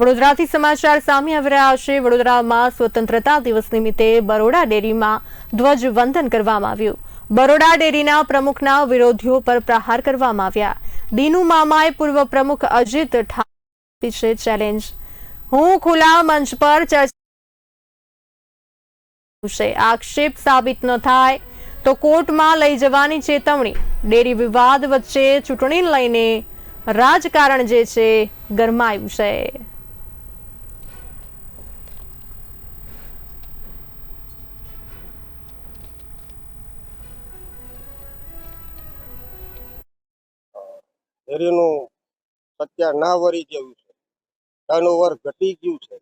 વડોદરાથી સમાચાર સામે આવી રહ્યા છે. વડોદરામાં સ્વતંત્રતા દિવસ નિમિત્તે બરોડા ડેરીમાં ધ્વજવંદન કરવામાં આવ્યું. બરોડા ડેરીના પ્રમુખના વિરોધીઓ પર પ્રહાર કરવામાં આવ્યા. દીનુ મામાએ પૂર્વ પ્રમુખ અજીત ઠાકોર છે ચેલેન્જ. હું ખુલ્લા મંચ પર ચર્ચા આક્ષેપ સાબિત ન થાય તો કોર્ટમાં લઈ જવાની ચેતવણી. ડેરી વિવાદ વચ્ચે ચૂંટણી લઈને રાજકારણ જે છે, ગરમાયું છે. ડેરીનું સત્યાનાવરી જેવું છે. ટર્નઓવર ઘટી ગયું છે.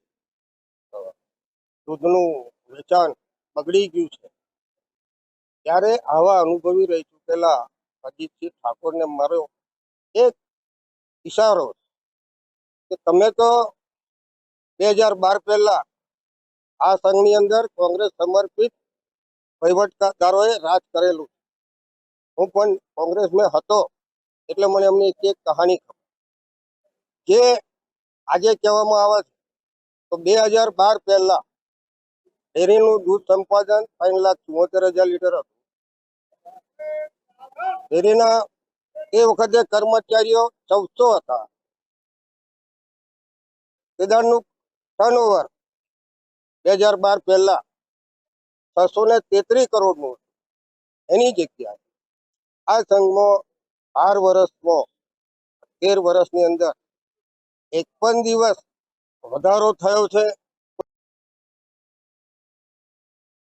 દૂધનું વેચાણ બગડી ગયું છે. ત્યારે આવા અનુભવી રહી ચૂકેલા અજીતસિંહ ઠાકોરને મારો એક ઈશારો કે તમે તો બે હજાર બાર પહેલા આ સંઘની અંદર કોંગ્રેસ સમર્પિત વહીવટદારોએ રાજ કરેલું હું પણ કોંગ્રેસમાં હતો. એટલે મને અમને એક એક કહાની ખબર. જે આજે કહેવામાં આવે છે તો બે હજાર બાર પહેલા ડેરીનું દૂધ સંપાદન ત્રણ લાખ ચુમ્મોતેર હજાર લીટર હતું. ડેરીના એ વખતે કર્મચારીઓ ચૌદસો હતા. કેદારનું ટર્નઓવર બે હજાર બાર પહેલા છસો ને તેત્રીસ કરોડનું હતું. એની જગ્યાએ આ સંઘમાં બાર વર્ષમાં તેર વર્ષની અંદર એક પણ દિવસ વધારો થયો છે.